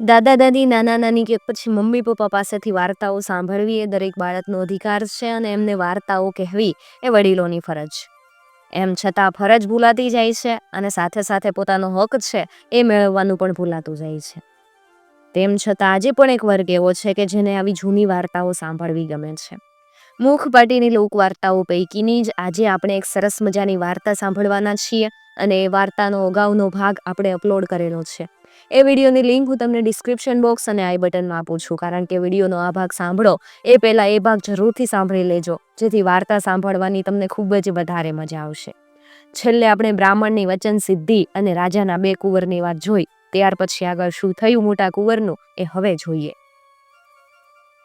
દાદા દાદી નાના નાની કે પછી મમ્મી, પપ્પા પાસેથી વાર્તાઓ સાંભળવી એ દરેક બાળકનો અધિકાર છે અને એમને વાર્તાઓ કહેવી એ વડીલોની ફરજ. એમ છતાં ફરજ ભૂલાતી જાય છે અને સાથે સાથે પોતાનો હક છે એ મેળવવાનું પણ ભૂલાતું જાય છે. તેમ છતાં આજે પણ એક વર્ગ એવો છે કે જેને આવી જૂની વાર્તાઓ સાંભળવી ગમે છે. મુખપાટીની લોકવાર્તાઓ પૈકીની જ આજે આપણે એક સરસ મજાની વાર્તા સાંભળવાના છીએ અને એ વાર્તાનો અગાઉનો ભાગ આપણે અપલોડ કરેલો છે. એ વિડીયોની લિંક હું તમને ડિસ્ક્રિપ્શન બોક્સ અને આઈ બટનમાં આપું છું. કારણ કે વિડીયોનો આ ભાગ સાંભળો, એ પહેલાં એ ભાગ જરૂરથી સાંભળી લેજો. જેથી વાર્તા સાંભળવાની તમને ખૂબ જ વધારે મજા આવશે. છેલ્લે આપણે બ્રાહ્મણની વચન સિદ્ધિ અને રાજાના બે કુંવરની વાત જોઈ. ત્યાર પછી આગળ શું થયું મોટા કુંવરનું, એ હવે જોઈએ.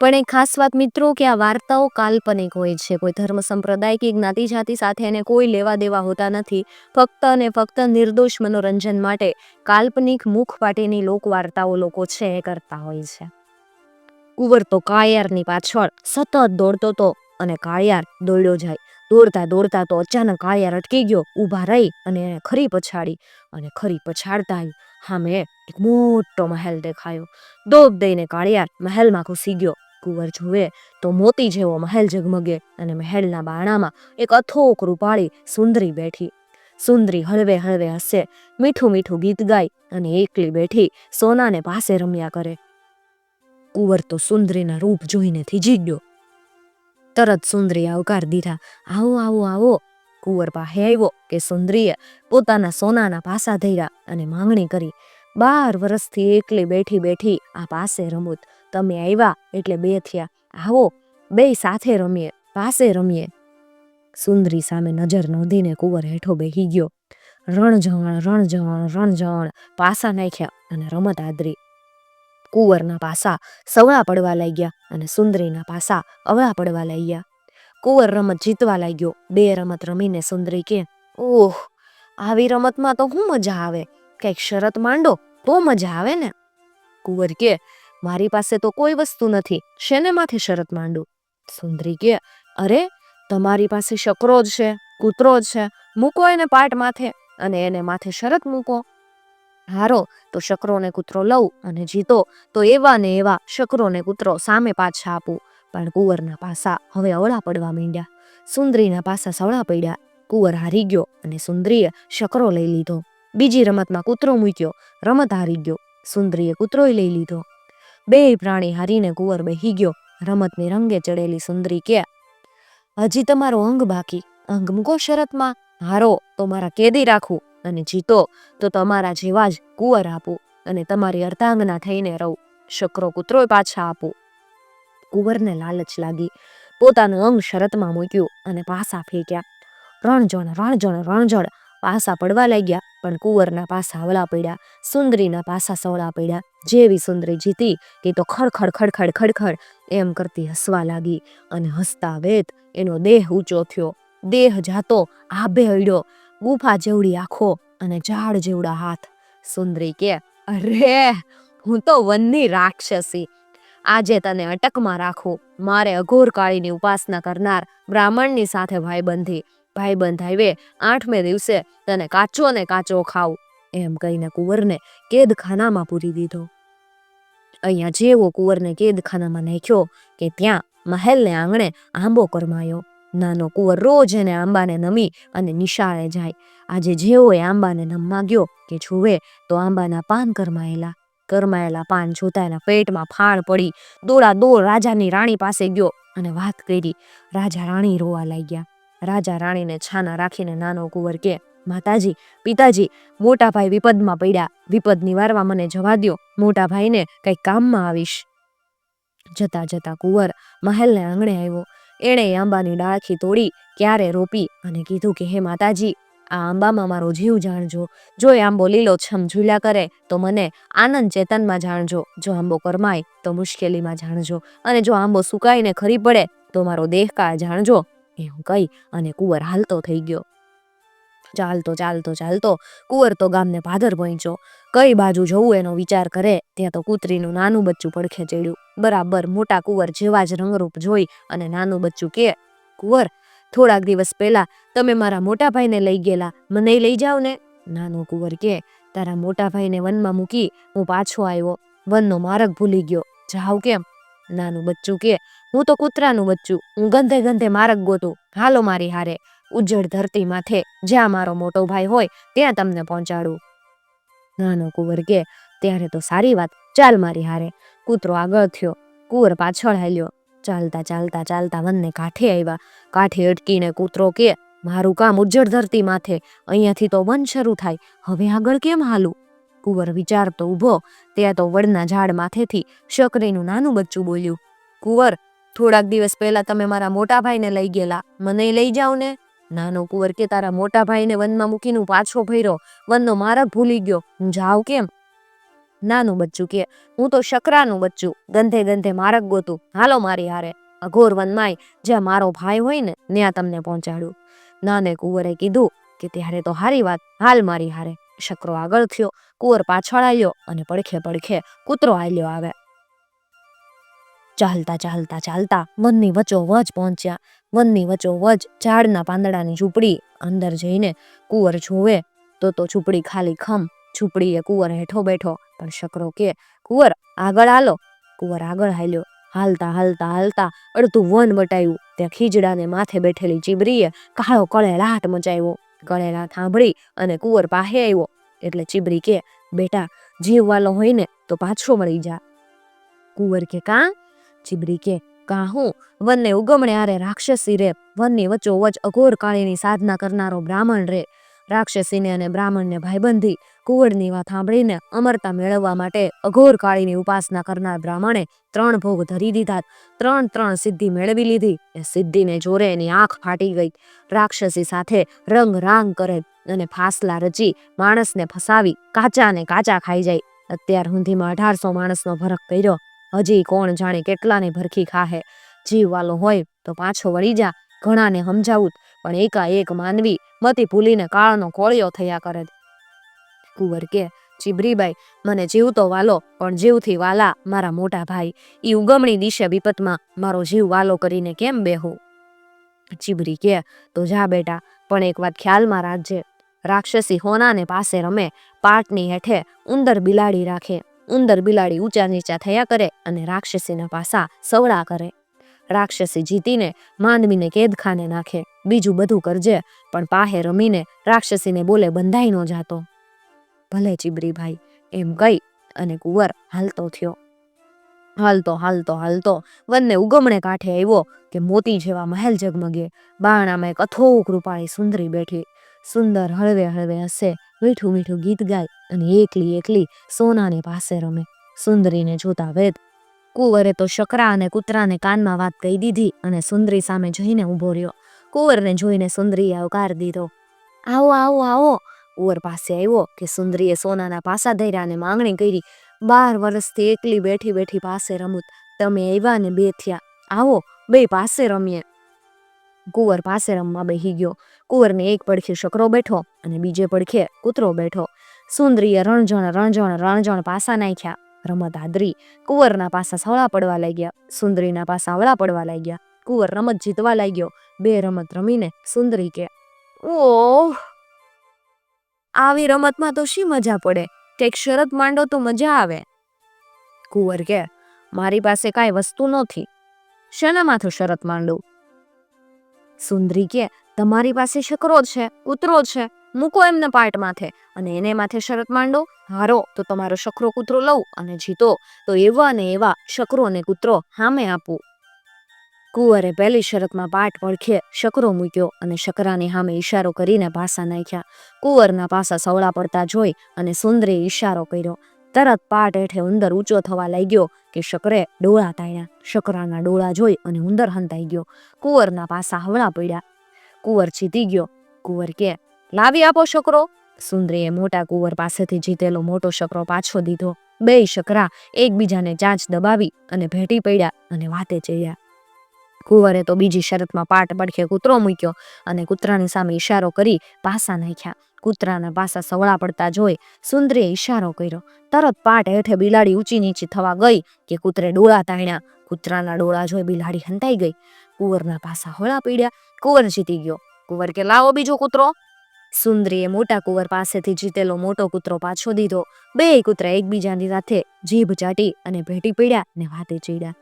પણ એ ખાસ વાત મિત્રો કે આ વાર્તાઓ કાલ્પનિક હોય છે. કોઈ ધર્મ સંપ્રદાય કે જ્ઞાતિ જાતિ સાથે એને કોઈ લેવા દેવા હોતા નથી. ફક્ત અને ફક્ત નિર્દોષ મનોરંજન માટે કાલ્પનિક મુખપાટીની લોકવાર્તાઓ લોકો છે એ કરતા હોય છે. કુંવર તો કાળિયારની પાછળ સતત દોડતો તો અને કાળિયાર દોડ્યો જાય. દોડતા દોડતા તો અચાનક કાળિયાર અટકી ગયો, ઊભા રહી અને એને ખરી પછાડી અને ખરી પછાડતા સામે એક મોટો મહેલ દેખાયો. દોબ દઈને કાળિયાર મહેલમાં ઘૂસી ગયો. કુંવર જુએ તો મોતી જેવો મહેલ ઝગમગે અને મહેલના બાણામાં એક અથોક રૂપાળી સુંદરી બેઠી. સુંદરી હળવે હળવે હસે, મીઠું મીઠું ગીત ગાય અને એકલી બેઠી સોનાને પાસે રમ્યા કરે. કુંવર તો સુંદરીના રૂપ જોઈને થીજી ગયો. તરત સુંદરી આવકાર દીધા, આવો આવો આવો. કુંવર પાસે આવ્યો કે સુંદરીએ પોતાના સોનાના પાસા ધર્યા અને માંગણી કરી. બાર વર્ષથી એકલી બેઠી બેઠી આ પાસે રમૂત તમે આવ્યા એટલે બે થયા. આવો, બે સાથે રમીએ, પાસે રમીએ. સુંદરી સામે નજર નોંધીને કુંવર હેઠો બેહી ગયો. રણજણ રણજણ રણજણ પાસા નાખ્યા અને રમત આદરી. કુંવરના પાસા સવળા પડવા લાગ્યા અને સુંદરીના પાસા અવળા પડવા લાગ્યા. કુંવર રમત જીતવા લાગ્યો. બે રમત રમીને સુંદરી કે, ઓહ, આવી રમતમાં તો હું મજા આવે. કંઈક શરત માંડો તો મજા આવે ને. કુંવર કે મારી પાસે તો કોઈ વસ્તુ નથી. શેને માથે શરત માંડું? સુંદરી કે, અરે, તમારી પાસે શકરો જ છે, કૂતરો જ છે. મૂકો એને પાટ માથે અને એને માથે શરત મૂકો. હારો, તો શકરો ને કૂતરો લઉં અને જીતો, તો એવા ને એવા શકરો ને કૂતરો સામે પાછા આપું. પણ કુંવરના પાસા હવે અવળા પડવા માંડ્યા. સુંદરીના પાસા સવળા પડ્યા. કુંવર હારી ગયો અને સુંદરીએ શકરો લઈ લીધો. બીજી રમતમાં કૂતરો મૂક્યો. રમત હારી ગયો. સુંદરીએ કૂતરોય લઈ લીધો. બે પ્રાણી હારીને કુંવર બેહી ગયો, રમતની રંગે ચડેલી સુંદરી કે, હજી તમારો અંગ બાકી, અંગ મૂકો શરતમાં, હારો, તો મારા કેદી રાખું, અને જીતો, તો તમારા જેવા જ કુંવર આપું, અને તમારી અર્ધાંગના થઈને રહું, શકરો કૂતરોય પાછા આપું. કુંવરને લાલચ લાગી, પોતાનું અંગ શરતમાં મૂક્યું અને પાસા ફેંક્યા. રણજણ રણજણ રણજણ પાસા પડવા લાગ્યા, પણ કુંવરના પાસા અવળા પડ્યા, સુંદરીના પાસા સવળા પડ્યા. જેવી સુંદરી જીતી તે તો ખડખડ ખડખડ ખડખડ એમ કરતી હસવા લાગી અને હસતા વેત એનો દેહ ઊંચો થયો. દેહ જાતો આભે અડ્યો ગુફા જેવડી આંખો અને ઝાડ જેવડા હાથ. સુંદરી કે, અરે, હું તો વનની રાક્ષસી. આજે તને અટકમાં રાખું. મારે અઘોર કાળીની ઉપાસના કરનાર બ્રાહ્મણની સાથે ભાઈબંધી ભાઈબંધ આવે આઠમે દિવસે તને કાચો ને કાચો ખાવ એમ કહીને કુંવરને કેદખાનામાં પૂરી દીધો. અહીંયા જેવો કુંવરને કેદખાનામાં નાખ્યો કે ત્યાં મહેલને આંગણે આંબો કરમાયો. નાનો કુંવર રોજ એને આંબાને નમી અને નિશાળે જાય. આજે જેવો એ આંબાને નમવા ગયો કે જુએ તો આંબાના પાન કરમાયેલા. કરમાયેલા પાન જોતા એના પેટમાં ફાળ પડી. દોડા દોડ રાજાની રાણી પાસે ગયો અને વાત કરી. રાજા રાણી રોવા લાગ્યા. રાજા રાણીને છાના રાખીને નાનો કુંવર કે, માતાજી, પિતાજી મોટા ભાઈ વિપદમાં પડ્યા. વિપદ નિવારવા મને જવા દ્યો. મોટા ભાઈને કંઈક કામમાં આવીશ. જતા જતા કુંવર મહેલને આંગણે આવ્યો. એણે આંબાની ડાળખી તોડી, ક્યારે રોપી અને કીધું કે, હે માતાજી, આ આંબામાં મારો જીવ જાણજો. જો એ આંબો લીલો છમ ઝૂલ્યા કરે, તો મને આનંદ ચેતનમાં જાણજો. જો આંબો કરમાય, તો મુશ્કેલીમાં જાણજો. અને જો આંબો સુકાઈને ખરી પડે, તો મારો દેહકાળ જાણજો. એવું કહી અને કુંવર હાલતો થઈ ગયો. ચાલતો ચાલતો ચાલતો કુંવર તો ગામને ભાદર પહોંચ્યો કઈ બાજુ જવું એનો વિચાર કરે ત્યાં તો કૂતરીનું નાનું બચ્ચું પડખે ચડ્યું. બરાબર મોટા કુંવર જેવા જ રંગરૂપ જોઈ અને નાનું બચ્ચું કે, કુંવર, થોડાક દિવસ પહેલા તમે મારા મોટા ભાઈને લઈ ગયેલા. મને લઈ જાવ ને. નાનો કુંવર કે, તારા મોટા ભાઈને વનમાં મૂકી હું પાછો આવ્યો. વનનો માર્ગ ભૂલી ગયો. જાવ કેમ? નાનું બચ્ચું કે હું તો કૂતરાનું બચ્ચું. હું ગંધે ગંધે મારક ગોતું. હાલો મારી હારે. ઉજ્જડ ધરતી માથે જ્યાં મારો મોટો ભાઈ હોય, ત્યાં તમને પહોંચાડું. નાનો કુંવર કે, ત્યારે તો સારી વાત. ચાલ મારી હારે. કૂતરો આગળ થયો. કુંવર પાછળ હાલ્યો. ચાલતા ચાલતા ચાલતા વનને કાંઠે આવ્યા. કાંઠે અટકીને કૂતરો કે, મારું કામ ઉજ્જડ ધરતી માથે. અહીંયાથી તો વન શરૂ થાય. હવે આગળ કેમ હાલું? કુંવર વિચારતો ઊભો. ત્યાં તો વડના ઝાડ માથેથી શકરીનું નાનું બચ્ચું બોલ્યું, કુંવર થોડાક દિવસ પહેલા તમે મારા મોટા ભાઈને લઈ ગયેલા. મને લઈ જાઓ ને નાનો કુંવર કે તારા મોટા ભાઈને વનમાં મૂકીને પાછો ભર્યો વનનો માર્ગ ભૂલી ગયો. હું જાઉં કેમ? નાનું બચ્ચું કે, હું તો શકરાનું બચ્ચું. ગંધે ગંધે માર્ગ ગોતું. હાલો મારી હારે. અઘોર વનમાંય જ્યાં મારો ભાઈ હોય ને, ત્યાં તમને પહોંચાડું. નાને કુંવરે કીધું કે, ત્યારે તો હારી વાત. હાલ મારી હારે. શકરો આગળ થયો. કુંવર પાછળ આવ્યો અને પડખે પડખે કૂતરો આલ્યો આવે. ચાલતા ચાલતા ચાલતા વનની વચ્ચો વચ પહોંચ્યા. વનની વચ્ચો વચ ઝાડના પાંદડાની ઝૂંપડી અંદર જઈને કુંવર જોવે તો તો ઝૂંપડી ખાલી ખમ. ઝૂંપડીએ કુંવર હેઠો બેઠો. પણ શકરો કે, કુંવર, આગળ હાલો. કુંવર આગળ હાલ્યો. હાલતા હાલતા હાલતા અડધું વન વટાયું. ત્યાં ખીજડાને માથે બેઠેલી ચીબરીએ કાળો કળેલાટ મચાવ્યો. કળેલાટ સાંભળી અને કુંવર પાસે આવ્યો. એટલે ચીબરી કે, બેટા જીવવાલો હોય ને તો પાછો મળી જા. કુંવર કે, કાં? ચીબરી કે કાહું વનને ઉગમણે આરે રાક્ષસી રે. વનની વચ્ચોવચ અઘોર કાળીની સાધના કરનારો બ્રાહ્મણ રે. રાક્ષસીને અને બ્રાહ્મણને ભાઈબંધી કુંવરની વાત સાંભળીને અમરતા મેળવવા માટે અઘોર કાળીની ઉપાસના કરનાર બ્રાહ્મણે ત્રણ ભોગ ધરી દીધા ત્રણ ત્રણ સિદ્ધિ મેળવી લીધી. એ સિદ્ધિને જોરે એની આંખ ફાટી ગઈ. રાક્ષસી સાથે રંગ રાંગ કરે અને ફાસલા રચી માણસને ફસાવી કાચા ને કાચા ખાઈ જાય. અત્યાર સુધીમાં અઢારસો માણસનો ફરક કર્યો. હજી કોણ જાણે કેટલાને ભરખી ખાહે? જીવવાલો હોય તો પાછો વળી જા, ઘણાને સમજાવું પણ એકાએક માનવી મતી ભૂલીને કાળનો કોળિયો થયા કરે કુંવર કે, ચીબરીબાઈ, મને જીવતો વાલો, પણ જીવથી વાલા મારા મોટા ભાઈ, ઈ ઉગમણી દિશે વિપતમાં મારો જીવ વાલો કરીને કેમ બેહું? ચીબરી કે, તો જા બેટા, પણ એક વાત ખ્યાલમાં રાખજે. રાક્ષસી હોનાને પાસે રમે, પાટની હેઠે ઉંદર બિલાડી રાખે. ઉંદર બિલાડી ઊંચા નીચા થયા કરે અને રાક્ષસીના પાસા સવળા કરે. રાક્ષસી જીતીને માંદવીને કેદખાને નાખે. બીજું બધું કરજે, પણ પાહે રમીને રાક્ષસીને બોલે બંધાઈ ન જાતો. ભલે ચીબરીભાઈ, એમ કહી અને કુંવર હાલતો થયો. હાલતો હાલતો હાલતો. વનને ઉગમણે કાંઠે આવ્યો કે મોતી જેવા મહેલ જગમગે. બાણામાં એક અથોક રૂપાળી સુંદરી બેઠી. સુંદર હળવે હળવે હસે મીઠું મીઠું ગીત ગાય અને એકલી એકલી સોનાને પાસે રમે, સુંદરીને જોતા વેદ. કુંવરે તો શકરા અને કૂતરાને કાનમાં વાત કહી દીધી અને સુંદરી સામે જઈને ઊભો રહ્યો. કુંવરને જોઈને સુંદરીએ આવકાર દીધો. આવો આવો આવો. કુંવર પાસે આવ્યો કે સુંદરીએ સોનાના પાસા ધર્યા અને માંગણી કરી. બાર વર્ષથી એકલી બેઠી બેઠી પાસે રમુત તમે આવ્યા ને બે થયા. આવો, બે પાસે રમીએ. કુંવર પાસે રમવા બેહી ગયો. કુંવરને એક પડખે શકરો બેઠો અને બીજે પડખે કૂતરો બેઠો. સુંદરીએ રણજણ રણજણ રણજણ પાસા નાખ્યા. રમત આદરી. કુંવરના પાસા સવળા પડવા લાગ્યા. સુંદરીના પાસા અવળા પડવા લાગ્યા. કુંવર રમત જીતવા લાગ્યો. બે રમત રમીને સુંદરી કે, ઓહ! આવી રમતમાં તો શી મજા પડે? કંઈક શરત માંડો તો મજા આવે. કુંવર કે, મારી પાસે કાંઈ વસ્તુ નથી શેના માથું શરત માંડું? સુંદરી કે, તમારી પાસે શકરો છે, કૂતરો છે, મૂકો એમને પાર્ટ માથે અને એને માથે શરત માંડો. હારો, તો તમારો શકરો કૂતરો લઉં અને જીતો. તો એવા ને એવા શકરો ને કૂતરો સામે આપું. કુંવરે પહેલી શરતમાં પાટ પડખે શકરો મૂક્યો અને શકરાની સામે ઈશારો કરીને પાસા નાખ્યા. કુંવરના પાસા સવળા પડતા જોઈ અને સુંદરે ઈશારો કર્યો. તરત પાટ હેઠે ઉંદર ઊંચો થવા લાગ્યો કે શકરે ડોળા તાણ્યા. શકરાના ડોળા જોઈ અને ઉંદર હંતાઈ ગયો. કુંવરના પાસા હવળા પડ્યા. કુંવર જીતી ગયો. કુંવર કે, લાવી આપો શકરો. સુંદરીએ મોટા કુંવર પાસેથી જીતેલો મોટો શકરો પાછો દીધો. બે શકરા એકબીજાને ચાંચ દબાવી અને ભેટી પડ્યા અને વાતે ચડ્યા. કુંવરે તો બીજી શરતમાં પાટ પડખે કૂતરો મૂક્યો અને કૂતરાની સામે ઈશારો કરી પાસા નાખ્યા. કૂતરાના પાસા સવળા પડતા જોઈ સુંદરીએ ઈશારો કર્યો. તરત પાટ હેઠે બિલાડી ઊંચી નીચી થવા ગઈ કે કૂતરે ડોળા તાણ્યા. કૂતરાના ડોળા જોઈ બિલાડી હંતાઈ ગઈ. કુંવરના પાસા હોળા પીડ્યા. કુંવર જીતી ગયો. કુંવર કે લાવો બીજો કૂતરો? સુંદરીએ મોટા કુંવર પાસેથી જીતેલો મોટો કૂતરો પાછો દીધો. બે કૂતરા એકબીજાની સાથે જીભ ચાટી અને ભેટી પીડ્યા ને વાતે ચીડ્યા.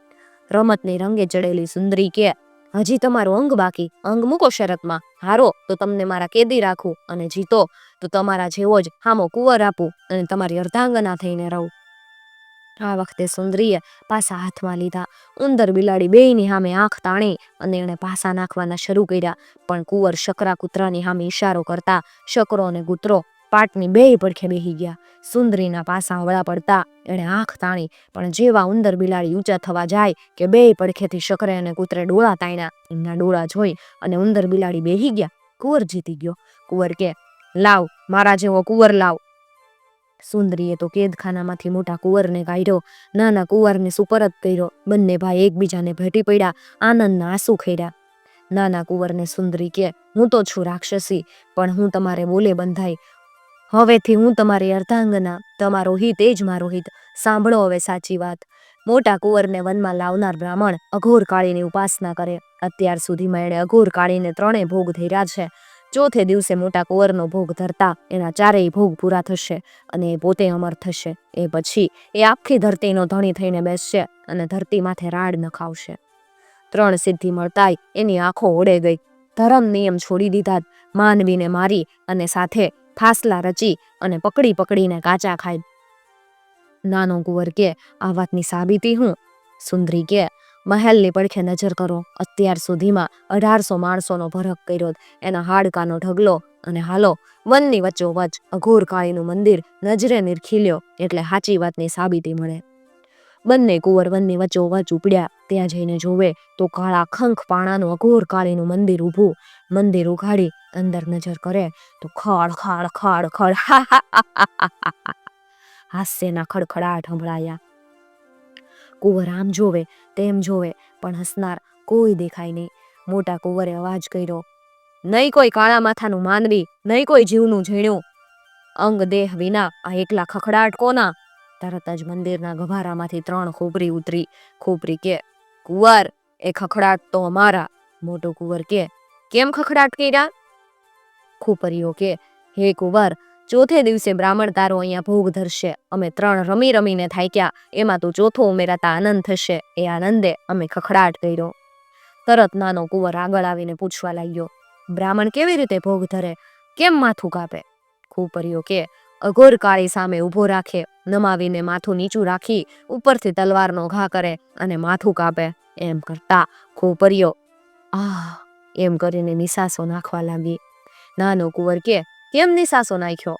રમતની રંગે ચડેલી સુંદરી કે હજી તમારું અંગ બાકી. અંગ મૂકો શરતમાં. હારો, તો તમને મારા કેદી રાખું અને જીતો. તો તમારા જેવો જ હામો કુંવર આપું અને તમારી અર્ધાંગના થઈને રહું. આ વખતે સુંદરીએ પાસા હાથમાં લીધા. ઉંદર બિલાડી બેયની સામે આંખ તાણી અને એણે પાસા નાખવાના શરૂ કર્યા. પણ કુંવર શકરા કૂતરાની સામે ઈશારો કરતા, શકરો અને કૂતરો પાટની બેય પડખે બેહી ગયા. સુંદરીના પાસા હવળા પડતા એણે આંખ તાણી, પણ જેવા ઉંદર બિલાડી ઊંચા થવા જાય કે બેય પડખેથી શકરે અને કૂતરે ડોળા તાણ્યા, એમના ડોળા જોઈ અને ઉંદર બિલાડી બેહી ગયા. કુંવર જીતી ગયો. કુંવર કે, લાવ, મારા જેવો કુંવર લાવ. સુંદરીએ તો કેદખાનામાંથી મોટા કુંવરને કાઢ્યો. નાના કુંવરને સુપરત કર્યો. બંને ભાઈ એકબીજાને ભેટી પડ્યા, આનંદના આંસુ ખેડ્યા. નાના કુંવરને સુંદરી કે, હું તો છું રાક્ષસી, પણ હું તમારે બોલે બંધાઈ. હવેથી હું તમારી અર્ધાંગના, તમારો હિત એ જ મારો હિત. સાંભળો હવે સાચી વાત. મોટા કુંવરને વનમાં લાવનાર બ્રાહ્મણ અઘોર કાળીની ઉપાસના કરે. અત્યાર સુધીમાં એણે અઘોર કાળીને ત્રણેય ભોગ ધર્યા છે. ચોથે દિવસે મોટા કુંવરનો ભોગ ધરતા એના ચારેય ભોગ પૂરા થશે અને એ પોતે અમર થશે. એ પછી એ આખી ધરતીનો ધણી થઈને બેસશે અને ધરતી માથે રાડ નખાવશે. ત્રણ સિદ્ધિ મળતાય એની આંખો ઓળે ગઈ. ધરમ નિયમ છોડી દીધા માનવીને મારી અને સાથે ફાસલા રચી અને પકડી પકડીને કાચા ખાય નાનો કુંવર કે, આ વાતની સાબિતી હું? સુંદરી કે, મહેલની પડખે નજર કરો. અત્યાર સુધીમાં અઢારસો માણસોનો ભરક કર્યો એના હાડકાનો ઢગલો અને હાલો, વનની વચ્ચોવચ અઘોર કાળીનું મંદિર નજરે નિરખીલ્યો એટલે સાચી વાતની સાબિતી મળે. બંને કુંવર વનની વચ્ચોવચ ઉપડ્યા. ત્યાં જઈને જોવે તો કાળા ખંખ પાણાનું અઘોર કાળીનું મંદિર ઊભું. મંદિર ઉઘાડી અંદર નજર કરે તો ખડ ખડ ખડ ખડ. હાસ્યના ખડખડાટ સંભળાયા કુંવર આમ જોવે, તેમ જોવે, પણ હસનાર કોઈ દેખાય નહીં. મોટા કુંવરે અવાજ કર્યો, નહીં કોઈ કાળા માથાનું માનવી નહીં કોઈ જીવનું ઝીણ્યું અંગ, દેહ વિના આ એકલા ખખડાટ કોના? તરત જ મંદિરના ગભારામાંથી ત્રણ ખોપરી ઉતરી. ખોપરી કે કુંવર એ ખખડાટ તો અમારા. મોટો કુંવર કે, કેમ ખખડાટ કર્યા? ખોપરીઓ કે, હે કુંવર, ચોથે દિવસે બ્રાહ્મણ તારો અહીંયા ભોગ ધરશે. અમે ત્રણ રમી રમીને થાક્યા. એમાં તો ચોથો ઉમેરાતા આનંદ થશે. એ આનંદે અમે ખખડાટ કર્યો. તરત નાનો કુંવર આગળ આવીને પૂછવા લાગ્યો, બ્રાહ્મણ કેવી રીતે ભોગ ધરે? કેમ માથું કાપે? ખોપરીઓ કે અઘોર કાળી સામે ઊભો રાખે, નમાવીને માથું નીચું રાખી, ઉપરથી તલવારનો ઘા કરે અને માથું કાપે. એમ કરતા ખોપરીઓ, આહ, એમ કરીને નિસાસો નાખવા લાગી. નાનો કુંવર કે, કેમ નિસાસો નાખ્યો?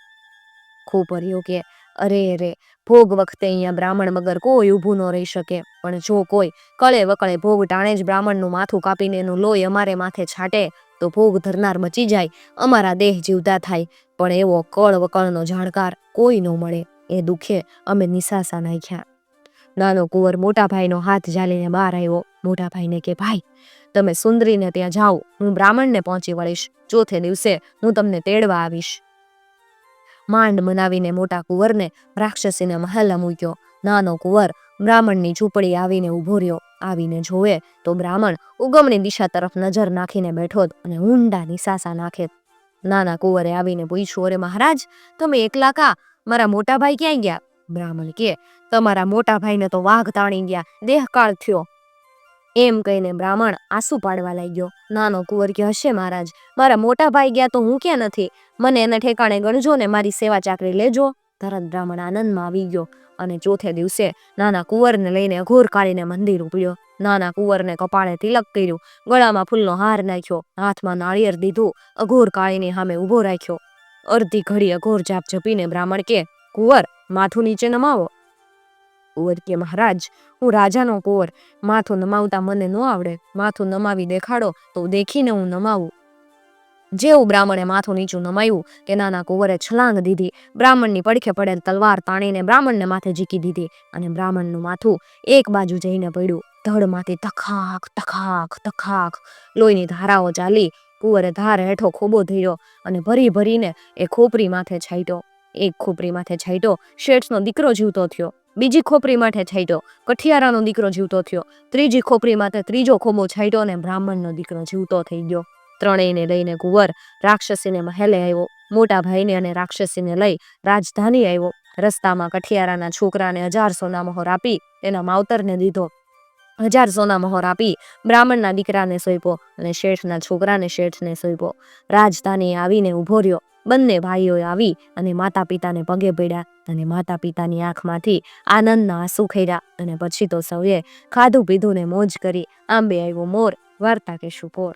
ખોપરીઓ કે, અરે અરે, ભોગ વખતે અહીંયા બ્રાહ્મણ વગર કોઈ ઊભું ન રહી શકે. પણ જો કોઈ કળે વકળે ભોગ ટાણે જ બ્રાહ્મણનું માથું કાપીને એનું લોહી અમારે માથે છાંટે તો ભોગ ધરનાર બચી જાય, અમારા દેહ જીવતા થાય. પણ એવો કળ વકળનો જાણકાર કોઈ ન મળે, એ દુખે અમે નિશાસા નાખ્યા. નાનો કુંવર મોટા ભાઈનો હાથ ઝાલીને બહાર આવ્યો. મોટા ભાઈને કે, ભાઈ, તમે સુંદરીને ત્યાં જાઓ, હું બ્રાહ્મણને પહોંચી વળીશ. ચોથે દિવસે હું તમને તેડવા આવીશ. માંડ મનાવીને મોટા કુંવરને રાક્ષસીને મહેલ મૂક્યો. નાનો કુંવર બ્રાહ્મણની ઝૂંપડી આવીને ઊભો રહ્યો. આવીને જોવે તો બ્રાહ્મણ ઉગમની દિશા તરફ નજર નાખીને બેઠો અને ઊંડા નિસાસા નાખે નાના કુંવરે આવીને પૂછ્યું અરે મહારાજ, તમે એકલા કા? મારા મોટા ભાઈ ક્યાં ગયા? બ્રાહ્મણ કે, તમારા મોટા ભાઈને તો વાઘ તાણી ગયા, દેહકાળ થયો. એમ કહીને બ્રાહ્મણ આંસુ પાડવા લાગ્યો. નાનો કુંવર કે હશે મહારાજ, મારા મોટા ભાઈ ગયા તો હું ક્યાં નથી? મને એના ઠેકાણે ગણજો ને મારી સેવા ચાકરી લેજો. તરત બ્રાહ્મણ આનંદમાં આવી ગયો. અને ચોથે દિવસે નાના કુંવરને લઈને અઘોર કાળીને મંદિર ઉપડ્યો નાના કુંવરને કપાળે તિલક કર્યું. ગળામાં ફૂલનો હાર નાખ્યો. હાથમાં નાળિયેર દીધું. અઘોર કાળીની સામે ઊભો રાખ્યો. અડધી ઘડી અઘોર જાપ જપીને બ્રાહ્મણ કે, કુંવર, માથું નીચે નમાવો. કુંવર કે, મહારાજ, હું રાજાનો કુંવર. માથું નમાવતા મને ન આવડે. માથું નમાવી દેખાડો તો દેખીને હું નમાવું. જેવું બ્રાહ્મણે માથું નીચું નમાયું કે નાના કુંવરે છલાંગ દીધી, બ્રાહ્મણની પડખે પડેલ તલવાર તાણીને બ્રાહ્મણને માથે ઝીકી દીધી અને બ્રાહ્મણનું માથું એક બાજુ જઈને પડ્યું. ધડમાંથી તખાક તખાક તખાક. લોહીની ધારાઓ ચાલી. કુંવરે ધાર હેઠો ખોબો ધીર્યો અને ભરી ભરીને એ ખોપરી માથે છાંટ્યો. એક ખોપરી માથે છાંટ્યો, શેઠનો દીકરો જીવતો થયો. બીજી ખોપરી માથે છાંટ્યો, કઠિયારાનો દીકરો જીવતો થયો. ત્રીજી ખોપરી માથે ત્રીજો ખોબો છાંટ્યો અને બ્રાહ્મણનો દીકરો જીવતો થઈ ગયો. ત્રણેયને લઈને કુંવર રાક્ષસીને મહેલે આવ્યો. મોટા ભાઈને અને રાક્ષસીને લઈ રાજધાની આવ્યો. રસ્તામાં કઠિયારાના છોકરાને હજાર સોના મહોર આપી તેના માવતરને દીધો. હજાર સોના મહોર આપી બ્રાહ્મણના દીકરાને સોંપ્યો અને શેઠના છોકરાને શેઠને સોંપ્યો. રાજધાની આવીને ઊભો રહ્યો. બંને ભાઈઓએ આવી અને માતા પિતાને પગે પડ્યા અને માતા પિતાની આંખમાંથી આનંદના આંસુ ખેર્યા અને પછી તો સૌએ ખાધું પીધું ને મોજ કરી. આંબે આવ્યો મોર, વાર્તા કે શુપોર